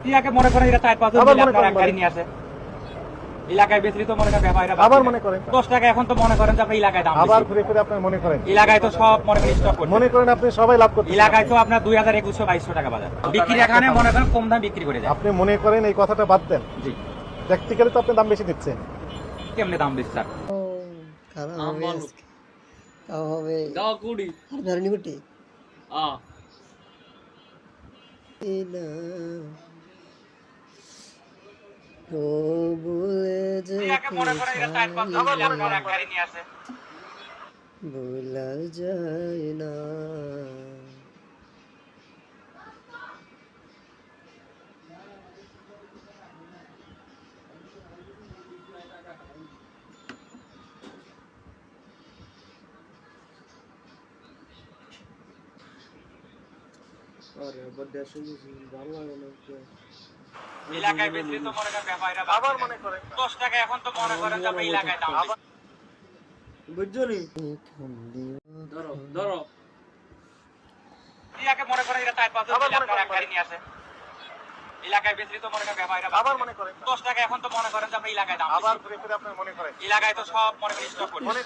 ইয়াকে মনে করেন এটা চার পাঁচ আবার মিলে মনে করেন। এক গাড়ি নিয়ে আসে। এলাকায় বেশি তো মনে করেন ব্যাপারীরা আবার মনে করেন। দশ টাকা এখন তো মনে করেন যে এলাকায় দাম আবার বেশি। ঘুরে আপনি মনে করেন। এলাকায় তো সব মনে করেন স্টক করছে। মনে করেন আপনি সবাই লাভ করতে এলাকায় তো আপনার দুই হাজার একুশশো বাইশশো টাকা বাজার। বিক্রি এখানে মনে করেন কম দাম বিক্রি করে যায়। আপনি মনে করেন এই কথাটা বাদ দেন। জি। প্র্যাকটিক্যালি তো আপনি দাম বেশি দিচ্ছেন। কেমনে দাম বেশি স্যার? খারাপ তাও হবে। দাও কুড়ি। আর ধরেনি গুটি আ। না ও ভুলে ইয়াকে মনে করেন এটা চার পাঁচ মিলে আপনার এক গাড়ি নিয়ে আসে। ভুলা যায় না। আরে বড় শুনছি ভালো লাগে না এলাকায় বেশি তো মনে করেন ব্যাপারীরা আবার মনে করেন। দশ টাকা এখন তো মনে করেন যে আপনার এলাকায় দাম বেশি। ধরো ধরো। ইয়াকে মনে করেন এটা চার পাঁচ মিলে আপনার এক গাড়ি নিয়ে আসে। এলাকায় বেশি তো মনে করেন ব্যাপারীরা আবার বাড়ছে। মনে করেন দশ টাকা এখন তো মনে করেন যে আপনার এলাকায় দাম আবার ঘুরে ফিরে আপনি মনে করেন। এলাকায় তো সব মনে করেন স্টক মনে